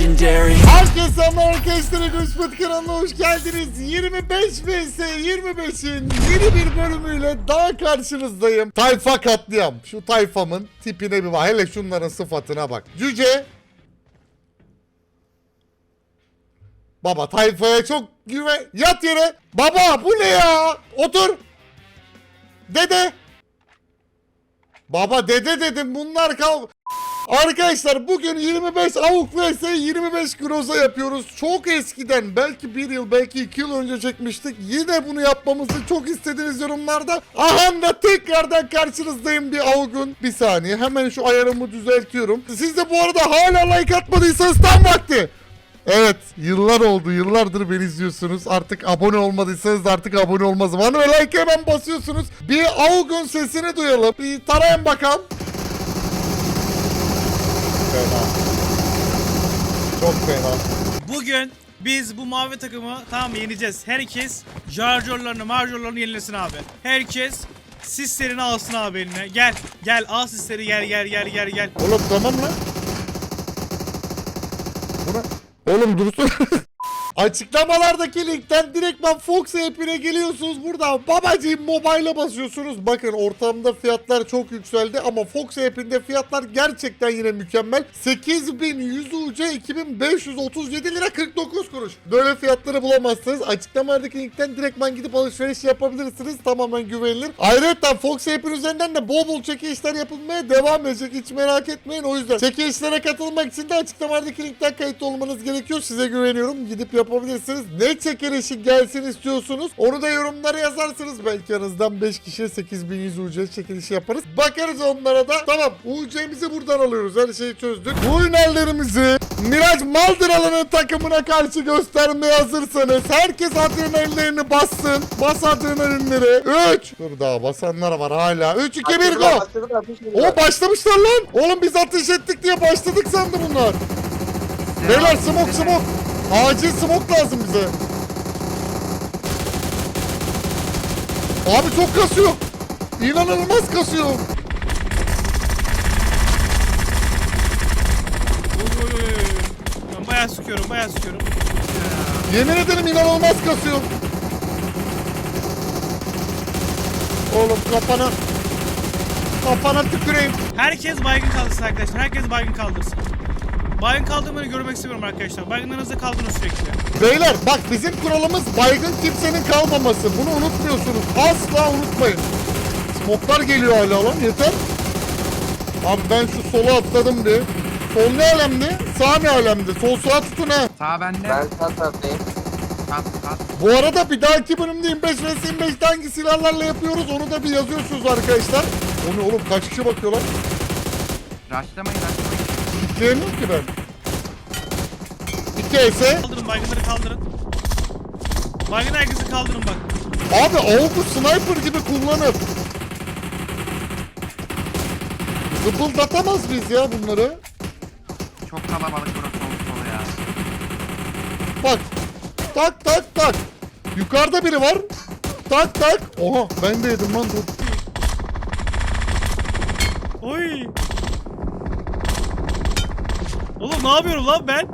legendary. Herkese selamlar arkadaşlar. Güçmut kanalına hoş geldiniz. 25 vs 25'in yeni bir bölümüyle daha karşınızdayım. Tayfa katliam. Şu tayfamın tipine bir bak. Hele şunların sıfatına bak. Cüce. Baba tayfaya çok güven. Yat yere. Baba bu ne ya? Otur. Dede. Baba dede dedim bunlar kal... Arkadaşlar bugün 25 avuk vs 25 groza yapıyoruz. Çok eskiden belki bir yıl belki iki yıl önce çekmiştik. Yine bunu yapmamızı çok istediğiniz yorumlarda. Aha da tekrardan karşınızdayım bir avugun. Bir saniye hemen şu ayarımı düzeltiyorum. Siz de bu arada hala like atmadıysanız tam vakti. Evet yıllar oldu yıllardır beni izliyorsunuz artık abone olmadıysanız artık abone olma zamanı ve like hemen basıyorsunuz bir Augun sesini duyalım bir tarayın bakalım Fena Bugün biz bu mavi takımı tamam yeneceğiz. Herkes jarjörlerini marjörlerini yenilesin abi. Herkes sislerini alsın abi eline. Gel gel al sisleri gel gel gel gel gel. Oğlum tamam lan Buna... Oğlum dursun Açıklamalardaki linkten direktman Fox app'ine geliyorsunuz. Burada babacığım mobile'a basıyorsunuz. Bakın ortamda fiyatlar çok yükseldi ama Fox app'inde fiyatlar gerçekten yine mükemmel. 8100 UC 2537 lira 49 kuruş. Böyle fiyatları bulamazsınız. Açıklamalardaki linkten direktman gidip alışveriş yapabilirsiniz. Tamamen güvenilir. Ayrıca Fox app'in üzerinden de bol bol çekilişler yapılmaya devam edecek. Hiç merak etmeyin. O yüzden çekilişlere katılmak için de açıklamalardaki linkten kayıt olmanız gerekiyor. Size güveniyorum. Gidip yapabilirsiniz. Ne çekilişi gelsin istiyorsunuz? Onu da yorumlara yazarsınız. Belki aranızdan 5 kişiye 8100 UC çekilişi yaparız. Bakarız onlara da. Tamam. UC'mizi buradan alıyoruz. Her şeyi çözdük. Bu hünerlerimizi Miraç Maldıralı'nın takımına karşı göstermeye hazırsanız herkes adrenalinlerini bassın. Bas adrenalinleri. 3. Dur daha basanlar var hala. 3 2 1 go. O başlamışlar lan. Oğlum biz ateş ettik diye başladık sandı bunlar. Beyler smoke smoke. Acil smoke lazım bize. Abi çok kasıyor. İnanılmaz kasıyor. Oy, oy, oy, oy. Ben bayağı sıkıyorum bayağı sıkıyorum. Yemin ederim inanılmaz kasıyor. Oğlum kafana kafana tüküreyim. Herkes baygın kaldırsın arkadaşlar. Herkes baygın kaldırsın. Baygın kaldırmayı görmek istiyorum arkadaşlar. Baygınlarınızı kaldırın sürekli. Beyler bak bizim kuralımız baygın kimsenin kalmaması. Bunu unutmuyorsunuz. Asla unutmayın. Smoklar geliyor hala lan yeter. Abi ben şu sola atladım bir. Sol ne alemdi? Sağ ne alemdi? Sol sağa tutun ha. Sağ bende. Ben sağ taraftayım. At at. Bu arada bir dahaki bölümde 25 vs 25'te hangi silahlarla yapıyoruz onu da bir yazıyorsunuz arkadaşlar. O ne oğlum kaç kişi bakıyorlar? Rushlamayın rushlamayın. Kitleyemiyorum ki ben. 2 ise Kaldırın baygınları kaldırın. Baygın herkesi kaldırın bak. Abi AWP'u sniper gibi kullanıp Zıpıldatamaz biz ya bunları. Çok kalabalık burası oldu ya. Bak. Tak tak tak. Yukarıda biri var. Tak tak. Oha ben de yedim lan dur. Oy. Oğlum ne yapıyorum lan ben?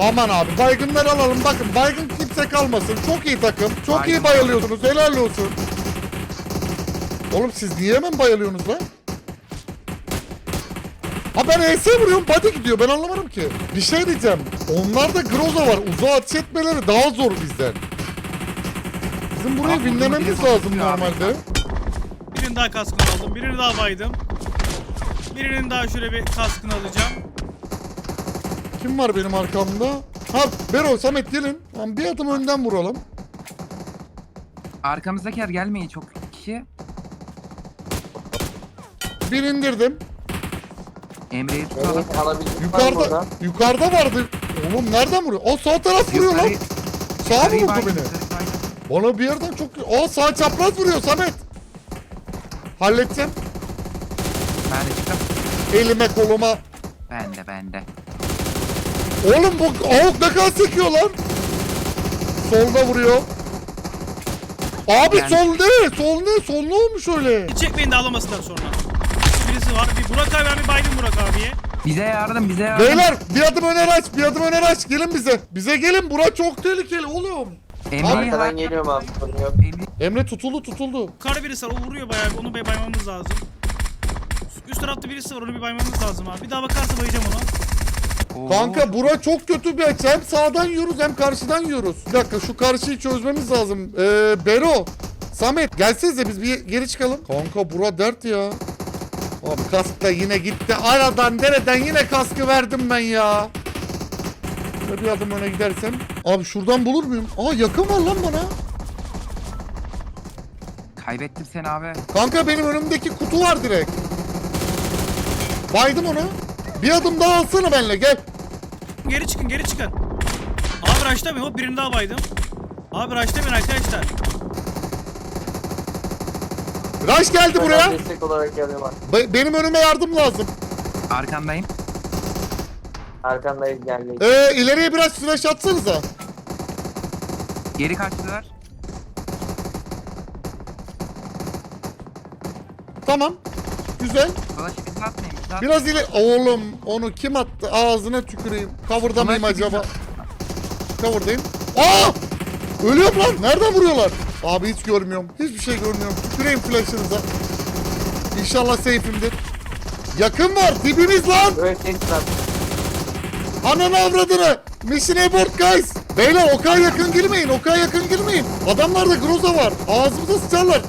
Aman abi baygınları alalım. Bakın baygın kimse kalmasın. Çok iyi takım. Çok iyi Baygın. bayılıyorsunuz. Helal olsun. Oğlum siz niye hemen bayılıyorsunuz lan? Ha ben ES vuruyorum body gidiyor ben anlamadım ki. Bir şey diyeceğim. Onlarda Groza var. Uzağa ateş etmeleri daha zor bizden. Bizim burayı Abi, lazım abi. normalde. Birinin daha kaskını aldım. Birini daha baydım. Birinin daha şöyle bir kaskını alacağım. Kim var benim arkamda? Ha Bero Samet gelin. Lan bir adım önden vuralım. Arkamızdaki yer gelmeyin çok kişi. Bir indirdim. Emre'yi tutalım. Alabildim var Yukarıda yukarıda vardı. Oğlum nereden vuruyor? O sağ taraf vuruyor lan. Yukarı- Sağa mı yukarıyı vurdu baygın, beni? yukarıyı. Bana bir yerden çok... Aa sağ çapraz vuruyor Samet. Halledeceğim. Elime koluma. Bende bende. Oğlum bu avuk ne kadar sekiyor lan. Solda vuruyor. Abi Yani- sol ne? Sol ne? Sol ne olmuş öyle? Hiç çekmeyin de alamasınlar sonra. Birisi var. Bir Burak abi bir baydım Burak abiye. Bize yardım bize yardım. Beyler bir adım öne aç bir adım öne aç gelin bize. Bize gelin bura çok tehlikeli oğlum. Emre'yi Arkadan geliyorum abi. Emre Emre tutuldu tutuldu. Yukarıda birisi var o vuruyor bayağı onu baymamız lazım. Üst tarafta birisi var onu bir baymamız lazım abi. Bir daha bakarsa bayacağım onu. Oo. Kanka bura çok kötü bir açı. Hem sağdan yiyoruz hem karşıdan yiyoruz. Bir dakika şu karşıyı çözmemiz lazım. Ee, Bero, Samet gelsenize biz bir geri çıkalım. Kanka bura dert ya. Abi kask da yine gitti. Aradan nereden yine kaskı verdim ben ya. Şöyle bir adım öne gidersem. Abi şuradan bulur muyum? Aa yakın var lan bana. Kaybettim seni abi. Kanka benim önümdeki kutu var direkt. Baydım onu. Bir adım daha alsana benimle gel. Geri çıkın geri çıkın. Abi raşlamayın hop birini daha baydım. Abi raşlamayın arkadaşlar. Rush geldi buraya. Ben Destek olarak geliyorum abi. Be- benim önüme yardım lazım. Arkandayım. Arkandayız geldik. Ee, ileriye biraz flash atsanıza. Geri kaçtılar. Tamam. Güzel. Dolaşı bizi atmayın bizi atmayın. Biraz ileri... Oğlum onu kim attı? Ağzına tüküreyim. Cover'da mıyım acaba? Cover'dayım. Aa! Ölüyorum lan. Nereden vuruyorlar? Abi hiç görmüyorum. Hiçbir şey görmüyorum. Tüküreyim flash'ınıza. İnşallah safe'imdir. Yakın var. Dibimiz lan. Var. Ananı avradını. Mission abort guys. Beyler o kadar yakın girmeyin. O kadar yakın girmeyin. Adamlarda Groza var. Ağzımıza sıçarlar.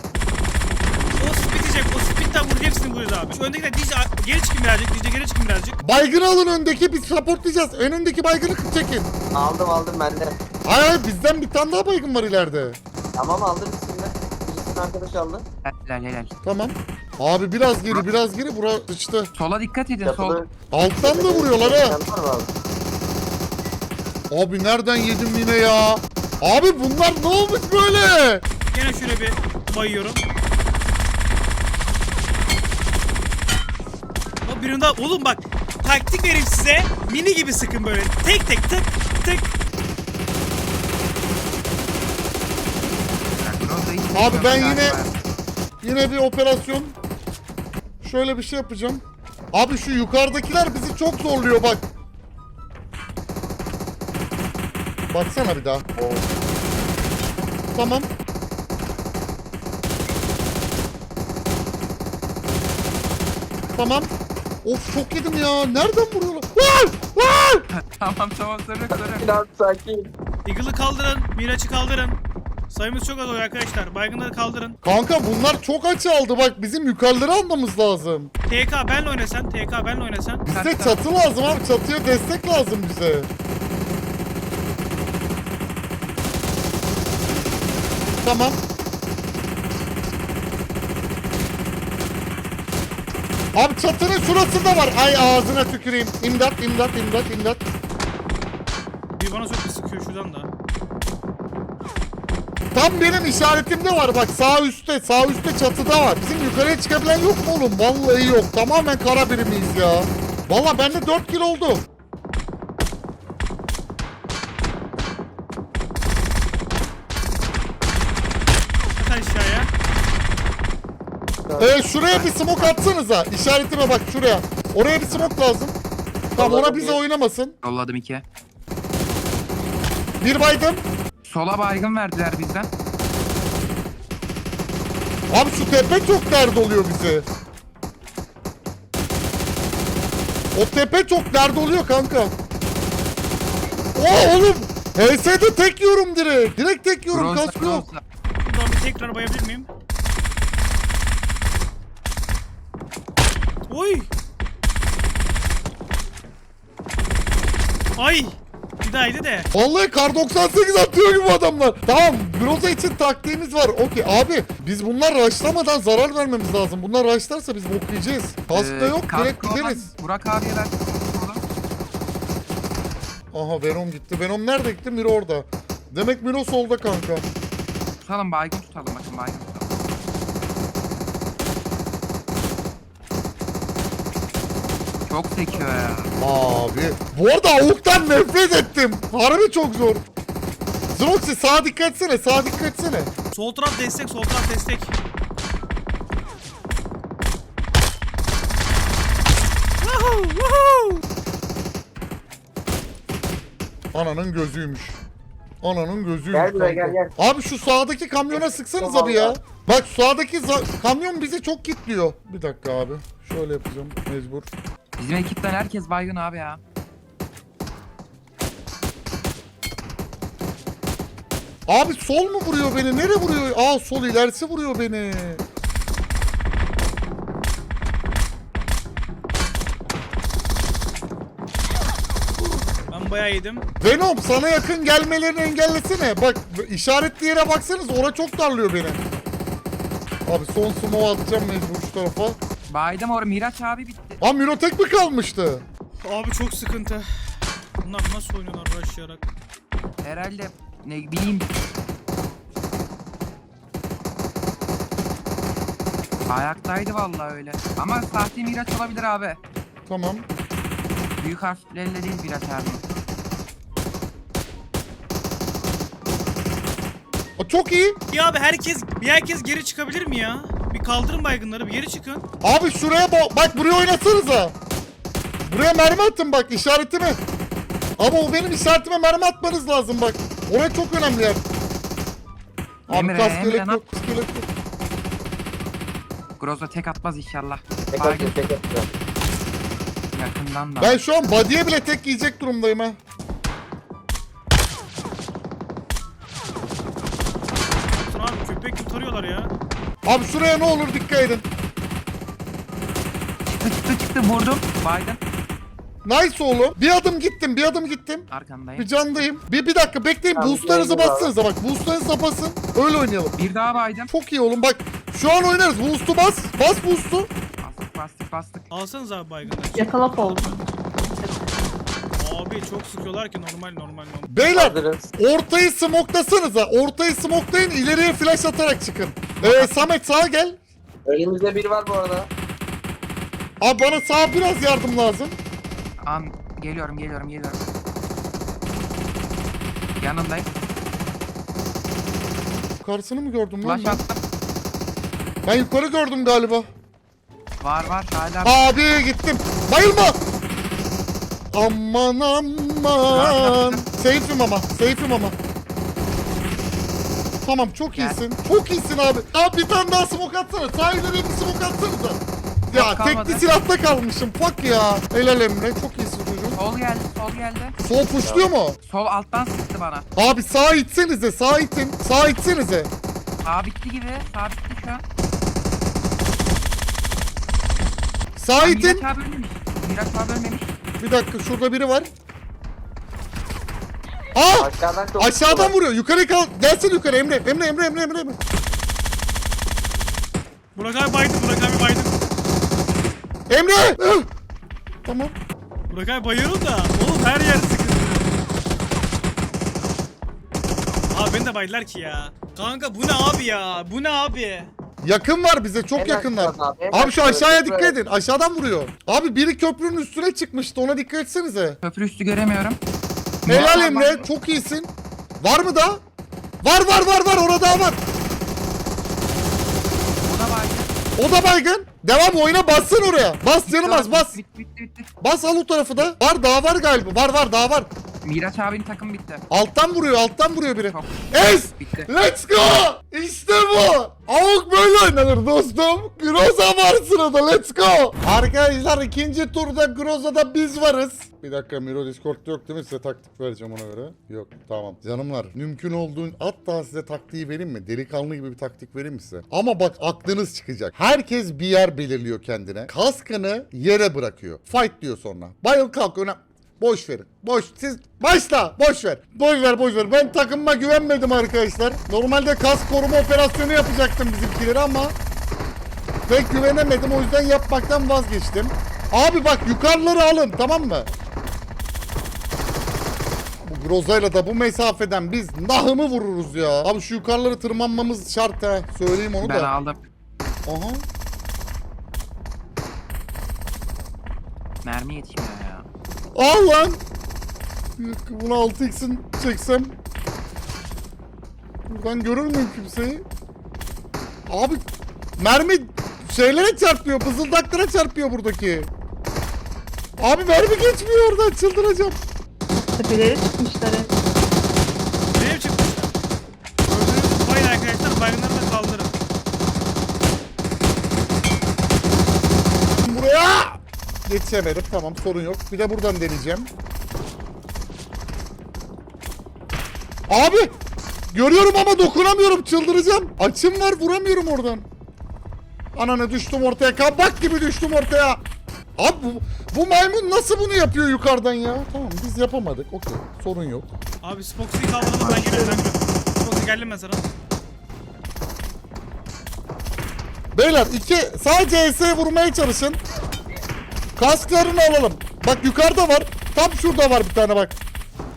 O speed diyecek speedden vur hepsini vuruyoruz abi. Şu öndeki de DJ geri çıkın birazcık DJ geri çıkın birazcık. Baygını alın öndeki biz supportlayacağız. En öndeki baygını çekin. Aldım aldım ben de. Hayır hayır bizden bir tane daha baygın var ileride. Tamam aldım ikisini. Birisini arkadaş aldı. Helal helal. Tamam. Abi biraz geri biraz geri bura sıçtı. Sola dikkat edin sol. Yapılı. Alttan da vuruyorlar ha. Sen var mı abi? Abi nereden yedim yine ya? Abi bunlar ne olmuş böyle? Gene şöyle bir bayıyorum. Birini. Oğlum bak taktik vereyim size. Mini gibi sıkın böyle. Tek tek tık tık. Abi ben yine-. Yine bir operasyon. Şöyle bir şey yapacağım. Abi şu yukarıdakiler bizi çok zorluyor bak. Baksana bir daha. Tamam. Tamam. Of çok yedim ya. Nereden vuruyorlar? Vay! Vay! tamam tamam sorun sorun. Biraz sakin. Eagle'ı kaldırın. Miraç'ı kaldırın. Sayımız çok az oluyor arkadaşlar. Baygınları kaldırın. Kanka bunlar çok açı aldı bak. Bizim yukarıları almamız lazım. TK benle oynasan. TK benle oynasan. Bize çatı lazım abi. Çatıya destek lazım bize. Tamam. Abi çatının şurasında var. Ay ağzına tüküreyim. İmdat, imdat, imdat, imdat. Bir bana çok sıkıyor şuradan da. Tam benim işaretimde var bak sağ üstte, sağ üstte çatıda var. Bizim yukarıya çıkabilen yok mu oğlum? Vallahi yok. Tamamen kara birimiyiz ya. Vallahi bende 4 kill oldu. Ee, şuraya bir smoke atsanıza. İşaretime bak şuraya. Oraya bir smoke lazım. Tamam ona bize bir. oynamasın. Yolladım iki. Bir baydım. Sola baygın verdiler bizden. Abi şu tepe çok dert oluyor bize. O tepe çok dert oluyor kanka. Oo oğlum. HS'de tek yorum direkt. Direkt tek yorum kask yok. Buradan bir tekrar bayabilir miyim? Oy! Ay! Bir dahaydı de. Vallahi kar 98 atıyor gibi adamlar. Tamam Groza için taktiğimiz var. Okey abi biz bunlar rushlamadan zarar vermemiz lazım. Bunlar rushlarsa biz bok yiyeceğiz. Kask da Ee, yok kaskı direkt olan gideriz. Burak abiye ver. Aha Venom gitti. Venom nerede gitti? Miro orada. Demek Miro solda kanka. Tutalım baygın tutalım bakın baygın tutalım. Çok sekiyor ya. Abi. Bu arada avuktan nefret ettim. Harbi çok zor. Zroxy sağa dikkat etsene. Sağa dikkat etsene. Sol taraf destek, sol taraf destek. Woohoo! Woohoo! Ananın gözüymüş. Ananın gözüymüş. Gel buraya kanka. gel gel. Abi şu sağdaki kamyona sıksanız abi ya. Bak sağdaki kamyon bizi çok kilitliyor. Bir dakika abi. Şöyle yapacağım mecbur. Bizim ekipten herkes baygın abi ya. Abi sol mu vuruyor beni? Nere vuruyor? Aa sol ilerisi vuruyor beni. Ben bayağı yedim. Venom sana yakın gelmelerini engellesene. Bak işaretli yere baksanız ora çok darlıyor beni. Abi son smoke atacağım mecbur şu tarafa. Baydım orada Miraç abi bitti. Aa Miro tek mi kalmıştı? Abi çok sıkıntı. Bunlar nasıl oynuyorlar rushlayarak? Herhalde ne bileyim. Ayaktaydı vallahi öyle. Ama sahte Miraç olabilir abi. Tamam. Büyük harflerle değil Miraç abi. Aa, çok iyi. Ya abi herkes bir herkes geri çıkabilir mi ya? Bir kaldırın baygınları bir geri çıkın. Abi şuraya bak. Bak buraya oynatsanıza. Buraya mermi atın bak işaretime. Ama o benim işaretime mermi atmanız lazım bak. Oraya çok önemli yer. Abi Emre, kask Emre, yelek ne yok, kask yelek yok. Groza tek atmaz inşallah. Tek atıyor tek atıyor. yakından da. Ben şu an body'ye bile tek yiyecek durumdayım ha. Dur abi köpek kurtarıyorlar ya. Abi şuraya ne olur dikkat edin. Çıktı çıktı çıktı vurdum. Baygın. Nice oğlum. Bir adım gittim, bir adım gittim. Arkandayım. Bir candayım. Bir, bir dakika bekleyin. Tamam, Boostlarınızı bekleyin bassanıza bak. Boostlarınızı basın. Öyle oynayalım. Bir daha baydım. Çok iyi oğlum bak. Şu an oynarız. Boost'u bas. Bas boost'u. Bastık bastık bastık. Alsanız abi baygınları. Yakalap oldu. Abi çok sıkıyorlar ki normal normal normal. Beyler Hazırız. ortayı smoklasanıza. Ortayı smoklayın. ileriye flash atarak çıkın. Ee, Samet sağa gel. Elimizde biri var bu arada. Abi bana sağa biraz yardım lazım. An geliyorum geliyorum geliyorum. Yanındayım. Yukarısını mı gördüm lan Flash ben? attım. Ben yukarı gördüm galiba. Var var hala. Abi gittim. Bayılma. Aman aman. Safe'im ama. Safe'im ama. Tamam çok Gel. iyisin. Çok iyisin abi. Abi bir tane daha smoke atsana. Sağ ileriye bir smoke atsanıza. Ya Yok, kalmadı. tekli silahta kalmışım. Fuck ya. Helal Emre. Çok iyisin çocuğum. Sol geldi sol geldi. Sol puşluyor mu? Sol alttan sıktı bana. Abi sağ itsenize. Sağ itin. Sağ itsenize. Sağ bitti gibi. Sağ bitti şu an. Sağ Aa, itin. Miraç abi ölmemiş. Miraç abi ölmemiş. Bir dakika şurada biri var. Aa! Aşağıdan çok Aşağıdan vuruyor. Yukarı kal. Gelsin yukarı Emre. Emre Emre Emre Emre. Emre. Burak abi baydım Burak abi baydım. Emre! Üh! Tamam. Burak abi bayıyorum da oğlum her yer sıkıntı. Abi beni de baydılar ki ya. Kanka bu ne abi ya? Bu ne abi? Yakın var bize. Çok Hemen yakınlar. şuradan abi, hemen Abi şu şuradan, aşağıya dikkat edin. Aşağıdan vuruyor. Abi biri köprünün üstüne çıkmıştı. Ona dikkat etsenize. Köprü üstü göremiyorum. Helal Emre. Çok iyisin. Var mı da? Var var var var. Orada var. O da baygın. O da baygın. Devam oyuna bassın oraya. Bas canım bas. Bitti bitti. Bas al o tarafı da. Var daha var galiba. Var var daha var. Miraç abinin takım bitti. Alttan vuruyor. Alttan vuruyor biri. Çok Ace! bitti. Let's go! İşte bu! Avuk böyle oynanır dostum. Groza var sırada. Let's go! Arkadaşlar ikinci turda Groza'da biz varız. Bir dakika Miro Discord'da yok değil mi? Size taktik vereceğim ona göre. Yok tamam. Canımlar mümkün olduğun hatta size taktiği vereyim mi? Delikanlı gibi bir taktik vereyim mi size? Ama bak aklınız çıkacak. Herkes bir yer belirliyor kendine. Kaskını yere bırakıyor. Fight diyor sonra. Bayıl kalk öne. Boş verin. Boş. Siz başla. Boş ver. Boş ver boş ver. Ben takımıma güvenmedim arkadaşlar. Normalde kas koruma operasyonu yapacaktım bizimkileri ama pek güvenemedim. O yüzden yapmaktan vazgeçtim. Abi bak yukarıları alın tamam mı? Bu Groza'yla da bu mesafeden biz nahımı vururuz ya. Abi şu yukarıları tırmanmamız şart ha. Söyleyeyim onu Ben da. aldım. Aha. Mermi yetişmiyor. Al lan. Bir dakika, Bunu 6x'in çeksem. Buradan görür müyüm kimseyi? Abi mermi şeylere çarpıyor, bızıldaklara çarpıyor buradaki. Abi mermi geçmiyor oradan çıldıracağım. Tepeleri çıkmışlar hep. Nereye çıkmışlar? Gördüğünüz bayın arkadaşlar baygınları da kaldırın. Buraya! Geçemedim tamam sorun yok. Bir de buradan deneyeceğim. Abi! Görüyorum ama dokunamıyorum çıldıracağım. Açım var vuramıyorum oradan. Ananı düştüm ortaya kabak gibi düştüm ortaya. Abi bu, bu maymun nasıl bunu yapıyor yukarıdan ya? Tamam biz yapamadık okey sorun yok. Abi Spoxy'yi kaldıralım ben geliyorum ben geliyorum. Spoxy geldim ben sana. Beyler iki sadece ES'ye vurmaya çalışın. Kasklarını alalım. Bak yukarıda var. Tam şurada var bir tane bak.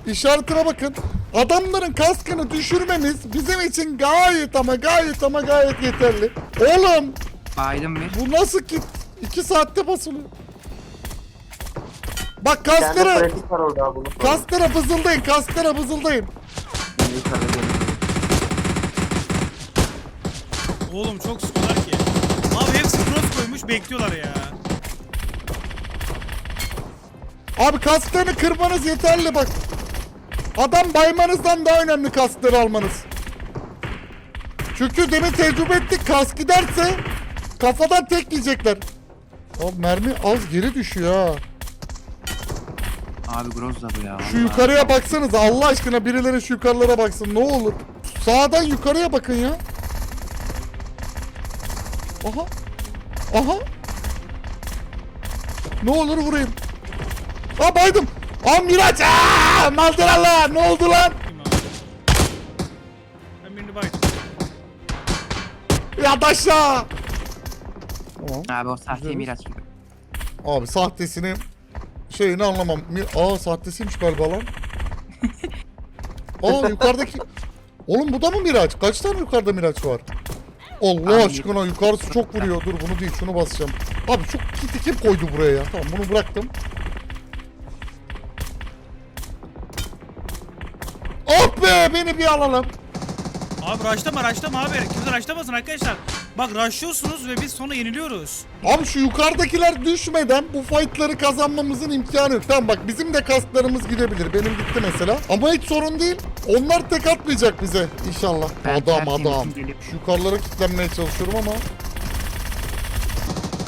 İşaretine bakın. Adamların kaskını düşürmemiz bizim için gayet ama gayet ama gayet yeterli. Oğlum Baydım bir. bu nasıl ki 2 saatte basılıyor. Bak kasklara kasklara vızıldayın kasklara vızıldayın. Oğlum çok sıkıyorlar ki. Abi hepsi cross koymuş bekliyorlar ya. Abi kasklarını kırmanız yeterli bak. Adam baymanızdan daha önemli kaskları almanız. Çünkü demin tecrübe ettik kask giderse kafadan tek yiyecekler. Abi mermi az geri düşüyor ha. Abi Grozza bu ya. Şu vallahi. yukarıya baksanız Allah aşkına birileri şu yukarılara baksın ne olur. Sağdan yukarıya bakın ya. Aha. Aha. Ne olur vurayım. Aa baydım. Aa Miraç. Aa Maldırallah. Ne oldu lan? Ben birini baydım. Yat aşağı. Tamam. Abi o sahte Güzelmiş. miraç gibi. Abi sahtesini şeyini anlamam. Mi- Aa sahtesiymiş galiba lan. Aa yukarıdaki... Oğlum bu da mı Miraç? Kaç tane yukarıda Miraç var? Allah Abi, aşkına yukarısı çok vuruyor. Dur bunu değil şunu basacağım. Abi şu kiti kim koydu buraya ya? Tamam bunu bıraktım. Be beni bir alalım. Abi raşlama raşlama abi. Kimse raşlamasın arkadaşlar. Bak raşlıyorsunuz ve biz sonra yeniliyoruz. Abi şu yukarıdakiler düşmeden bu fightları kazanmamızın imkanı yok. Tamam bak bizim de kasklarımız gidebilir. Benim gitti mesela. Ama hiç sorun değil. Onlar tek atmayacak bize inşallah. Ben adam tertemiz adam. gelip- Şu yukarılara kilitlenmeye çalışıyorum ama.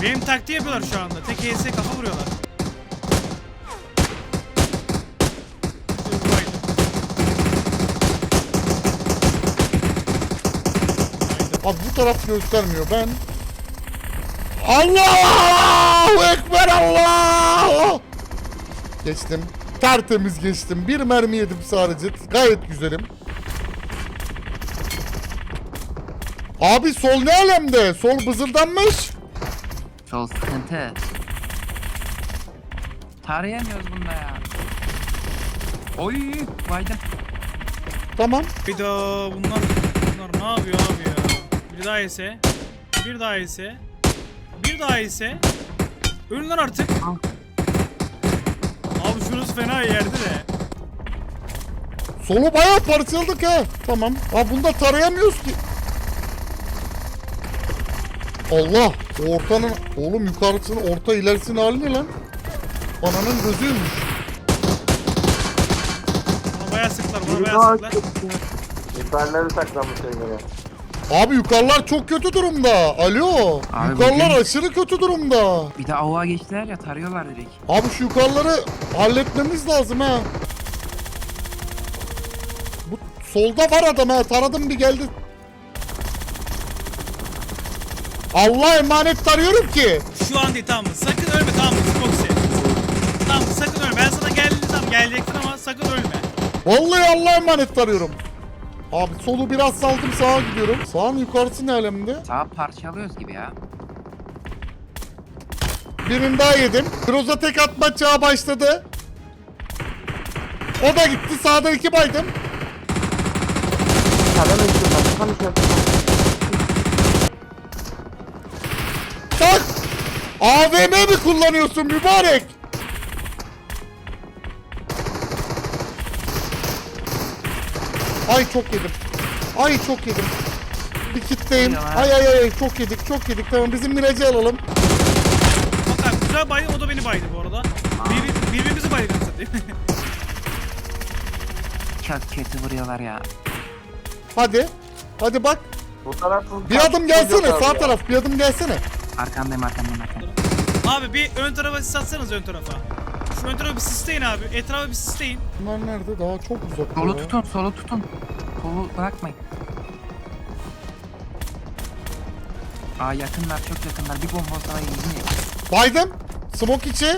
Benim taktiği yapıyorlar şu anda. Tek ES kafa vuruyorlar. Abi bu taraf göstermiyor. Ben Allahu Ekber Allah! Geçtim. Tertemiz geçtim. Bir mermi yedim sadece. Gayet güzelim. Abi sol ne alemde? Sol bızıldanmış. Sol sıkıntı. Tarayamıyoruz bunda ya. Oy baydım. Tamam. Bir daha bunlar bunlar ne yapıyor abi ya? Bir daha ise, bir daha ise, bir daha ise. Ölün lan artık. Abi şurası fena yerde de. Solu bayağı parçaladık ha. Tamam. Ha bunda tarayamıyoruz ki. Allah. Ortanın oğlum yukarısını orta ilerisini hali ne lan? Ananın gözüymüş. Bana bayağı sıktılar, bana bayağı sıktılar. Yukarıları saklanmış göre. Abi yukarılar çok kötü durumda. Alo. Abi yukarılar bugün- aşırı kötü durumda. Bir de avuğa geçtiler ya tarıyorlar direkt. Abi şu yukarıları halletmemiz lazım ha. Bu solda var adam ha. Taradım bir geldi. Allah emanet tarıyorum ki. Şu an değil tamam mı? Sakın ölme tamam mı? Spoxy. Tamam? Sakın ölme. Ben sana geldim tamam gelecektin ama sakın ölme. Vallahi Allah'a emanet tarıyorum. Abi solu biraz saldım sağa gidiyorum. Sağın yukarısı ne alemde? Sağ parçalıyoruz gibi ya. Birini daha yedim. Groza tek atma çağı başladı. O da gitti. Sağda iki baydım. Adam üstünden. Tam üstünden. Tak! AVM mi kullanıyorsun mübarek? Ay çok yedim. Ay çok yedim. Bir kitleyim. Ay ay ay çok yedik çok yedik. Tamam bizim miracı alalım. Bak abi güzel baydı o da beni baydı bu arada. satayım. Çok kötü vuruyorlar ya. Hadi. Hadi bak. Bu tarafın Bir adım gelsene sağ taraf. Bir adım gelsene. Arkandayım arkandayım arkandayım. abi bir ön tarafa sis atsanız ön tarafa. Şu ön tarafa bir sisleyin abi. Etrafa bir sisleyin. Bunlar nerede? Daha çok uzak. Solu ya. tutun solu tutun. Solu bırakmayın. Aa yakınlar çok yakınlar. Bir bomba sana iyi. Baydım. Smoke içi.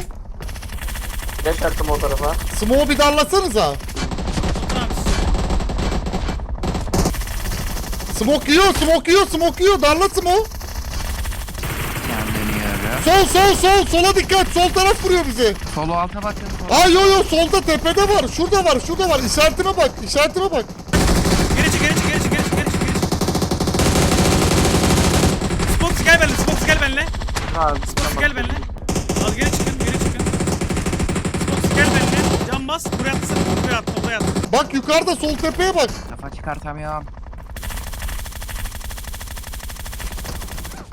Geç attım o tarafa. Smoke'u bir darlasanıza. Otur abi siz. Smoke yiyor, smoke yiyor, smoke yiyor. Darla smoke. Sol sol sol. Sola dikkat. Sol taraf vuruyor bizi. Solu alta bakın. Solu. Aa yo yo solda tepede var. Şurada var. Şurada var. İşaretime bak. İşaretime bak. Geri çık geri çık geri çık geri çık geri çık. Geri çık. Spox gel benimle. Spox gel benimle. Ha, Spox gel benimle. Al geri çıkın geri çıkın. Spox gel benimle. Can bas. Buraya atsın. Buraya at. Buraya at. Bak yukarıda sol tepeye bak. Kafa çıkartamıyorum.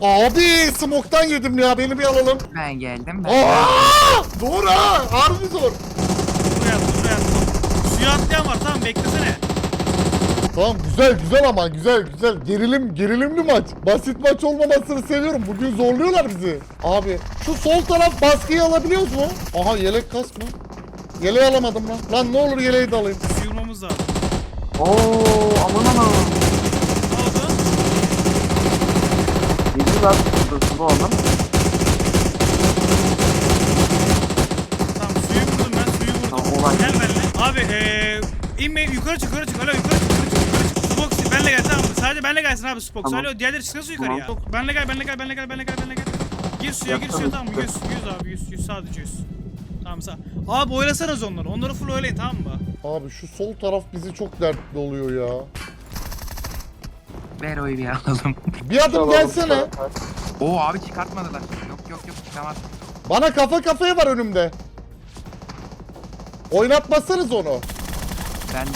Abi smoke'tan yedim ya. Beni bir alalım. Ben geldim ben. Aa! Doğru ha. Harbi zor. Buraya at. Buraya at. Suya atlayan var. Tamam beklesene. Tamam güzel güzel ama güzel güzel. Gerilim gerilimli maç. Basit maç olmamasını seviyorum. Bugün zorluyorlar bizi. Abi şu sol taraf baskıyı alabiliyoruz mu? Aha yelek kas mı? Yeleği alamadım lan. Lan ne olur yeleği de alayım. Suyurmamız lazım. Oo aman aman. Ne oldu? Dur bu oğlum. Tamam suyu vurdum ben. Suyu vurdum. Tamam, olay. Gel benimle. Abi eee inmeyin yukarı çık yukarı çık. Alo yukarı çık yukarı çık yukarı çık. Spox benle gel tamam mı? Sadece benle gelsin abi Spox. Tamam. Alo diğerleri çıkasın yukarıya. Tamam. Benle gel benle gel benle gel benle gel benle gel. Gir suya gir suya tamam mı? 100 100 abi 100 100 sadece 100. Tamam sağ. Abi oylasanız onları. Onları full oylayın tamam mı? Abi şu sol taraf bizi çok dertli oluyor ya. Ver oyu bir alalım. Bir adım gelsene. Oo abi çıkartmadılar. Yok yok yok çıkamaz. Bana kafa kafaya var önümde. Oynatmazsanız onu. Ben.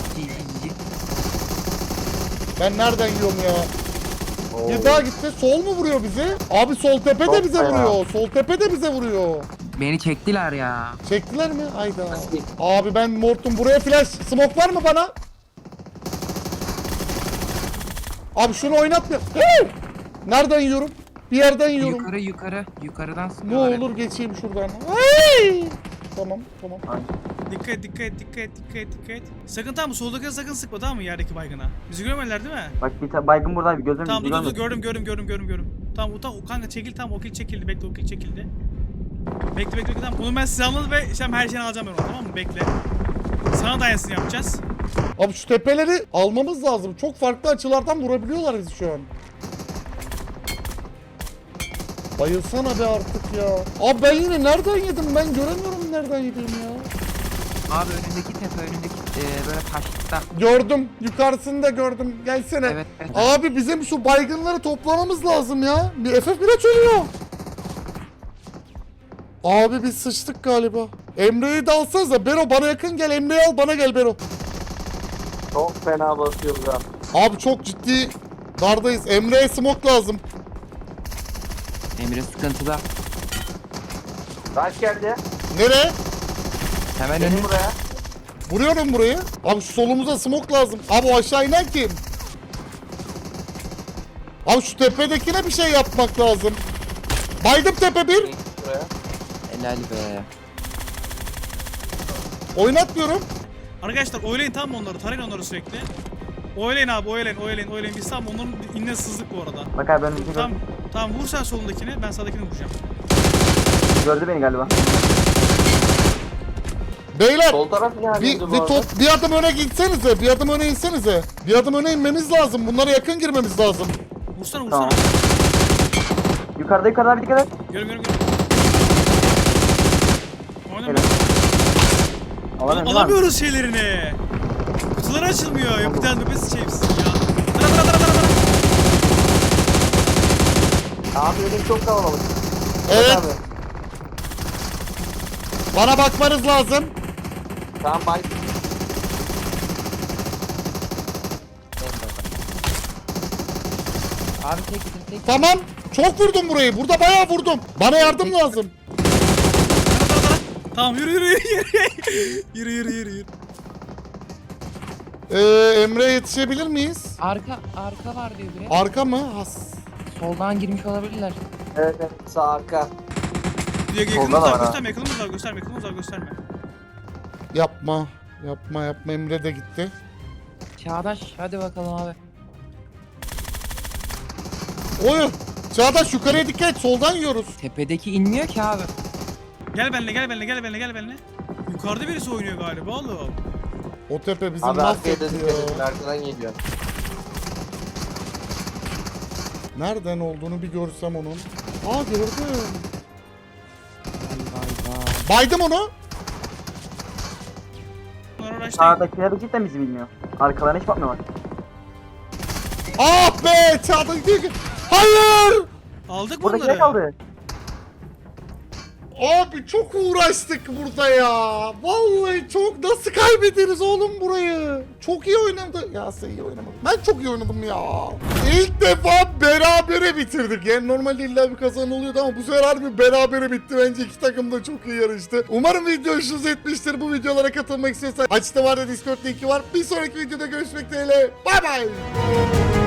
Ben nereden yiyorum ya? Bir daha gitti. Sol mu vuruyor bizi? Abi sol tepe de Çok bize fena. vuruyor. Sol tepe de bize vuruyor. Beni çektiler ya. Çektiler mi? Hayda. Abi ben Mortum buraya flash. Smoke var mı bana? Abi şunu oynatma. Hey! Nereden yiyorum? Bir yerden yiyorum. Yukarı yukarı. Yukarıdan Ne sıkıyorlar. olur geçeyim şuradan. Hey! Tamam tamam. Dikkat dikkat dikkat dikkat dikkat. Sakın tamam mı? Soldakine sakın sıkma tamam mı yerdeki baygına? Bizi görmediler değil mi? Bak bir tane baygın burada bir gözüm Tamam dur dur gördüm gördüm gördüm gördüm gördüm. Tamam o tamam o kanka çekil tamam o kill çekildi bekle o kill çekildi. Bekle bekle bekle tamam bunu ben size anladım ve işte her şeyini alacağım ben onu tamam mı bekle. Sana dayansın yapacağız. Abi şu tepeleri almamız lazım. Çok farklı açılardan vurabiliyorlar bizi şu an. Bayılsana be artık ya. Abi ben yine nereden yedim? Ben göremiyorum nereden yediğimi ya. Abi önündeki tepe önündeki e, böyle taşlıkta. Gördüm. Yukarısını da gördüm. Gelsene. Evet, evet. Abi bizim şu baygınları toplamamız lazım ya. Bir FF1'e çözüyor. Abi biz sıçtık galiba. Emre'yi de alsanıza. Bero bana yakın gel. Emre'yi al bana gel Bero. Çok fena basıyor burada. Abi çok ciddi dardayız. Emre'ye smoke lazım. Emre sıkıntıda. Kaç geldi? Nereye? Hemen önü. Benim buraya. Vuruyorum burayı. Abi şu solumuza smoke lazım. Abi o aşağı inen kim? Abi şu tepedekine bir şey yapmak lazım. Baydım tepe bir. Buraya. Helal be. Oynatmıyorum. Arkadaşlar oylayın tamam mı onları tarayın onları sürekli. Oylayın abi oylayın oylayın oylayın biz tamam onların inne sızdık bu arada. Bak abi ben bizi Tamam tamam vur sen solundakini ben sağdakini vuracağım. Gördü beni galiba. Beyler Sol taraf ne bir, bir, top, bir adım öne gitsenize. Bir adım öne insenize. Bir adım öne inmemiz lazım. Bunlara yakın girmemiz lazım. Vursana vursana. Tamam. Yukarıda yukarıda bir dikkat et. Görüm görüm görüm. Oynama. Helal. Alamıyorum? Alamıyoruz şeylerini. Kutuları açılmıyor. Yapacağız bebesi şeyimsiz ya. Tara tara tara tara. Abi önüm çok kalabalık. Evet. Abi. Bana bakmanız lazım. Tamam bay. Abi tek tek. Tamam. Çok vurdum burayı. Burada bayağı vurdum. Bana yardım lazım. Tamam yürü yürü yürü yürü. yürü yürü yürü yürü. Ee, Emre yetişebilir miyiz? Arka arka var diyor biri. Arka mı? Has. Soldan girmiş olabilirler. Evet evet sağ arka. Solda yakınımız da var var ha. gösterme yakınımız var gösterme yakınımız var gösterme. Yapma. Yapma yapma Emre de gitti. Çağdaş hadi bakalım abi. Oyun. Çağdaş yukarıya dikkat et. Soldan yiyoruz. Tepedeki inmiyor ki abi. Gel benimle gel benimle gel benimle gel benimle. Yukarıda birisi oynuyor galiba oğlum. O tepe bizi Abi arkaya mahvetti edin ya. arkadan geliyor. Nereden olduğunu bir görsem onun. Aa gördüm. Baydım onu. Bunlar uğraştı. Sağdakiler de cidden bizi bilmiyor. Arkalarına hiç bakmıyorlar. Ah be ki. Hayır. Aldık mı Buradakiler bunları? kaldı. Abi çok uğraştık burada ya. Vallahi çok nasıl kaybederiz oğlum burayı? Çok iyi oynadı. Ya sen iyi oynamadın. Ben çok iyi oynadım ya. İlk defa berabere bitirdik. Yani normalde illa bir kazan oluyordu ama bu sefer harbi berabere bitti. Bence iki takım da çok iyi yarıştı. Umarım video hoşunuza etmiştir. Bu videolara katılmak istiyorsan da Discord linki var. Bir sonraki videoda görüşmek dileğiyle. Bay bay.